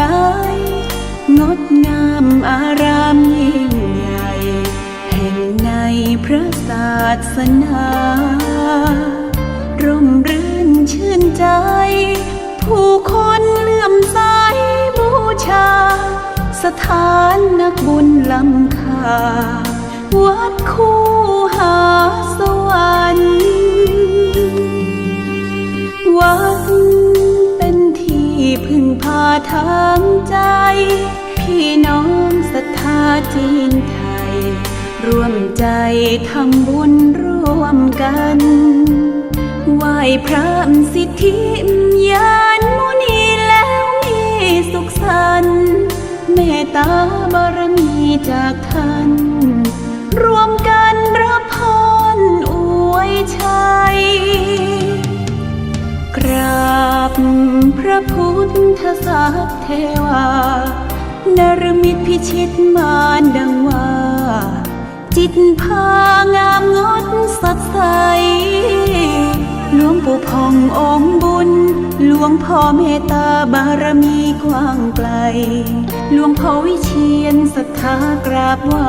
ใจ งดงามอารามยิ่งใหญ่ แห่งในพระศาสนา ร่มรื่นชื่นใจ ผู้คนเลื่อมใสบูชา สถานนักบุญลำคา วัดคู่หา ทางใจ พี่น้องศรัทธาจีนไทย ร่วมใจทำบุญร่วมกันไหว้พระสิทธิยานมุนีแล้วมีสุขสันต์เมตตาบารมีจากท่านรวมกันรับพรอวยชัยกราบ พระพุทธศาสเทวานรมิตพิชิตมารดังว่า จิตพางามงดสดใสหลวงปู่พององค์บุญ หลวงพ่อเมตตาบารมีกว้างไกล หลวงพ่อวิเชียนศรัทธากราบไหว้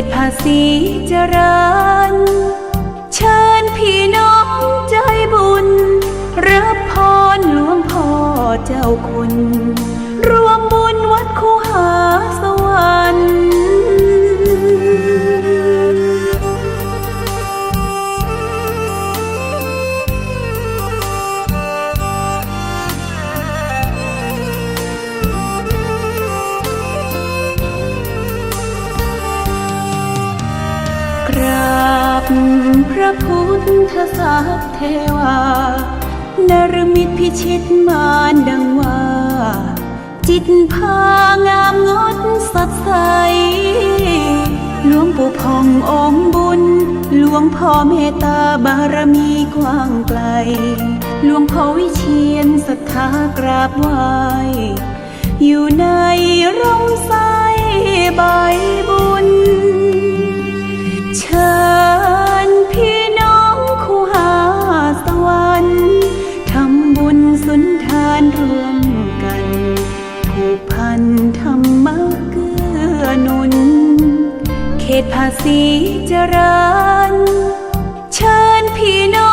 เขตภาษีเจริญ เชิญพี่น้องใจบุญ รับพรหลวงพ่อเจ้าคุณ รวมบุญวัดคูหาส พระพุทธศาสเทวานรมิตพิชิตมารดังว่า จิตพางามงดสดใสหลวงปู่พององค์บุญ หลวงพ่อเมตตาบารมีกว้างไกล หลวงพ่อวิเชียนศรัทธากราบไหว้อยู่ในร่องไส้ใบานรวมกันผูกพันธรรมะเกื้อหนุน เขตภาษีเจริญ เชิญพี่น้อง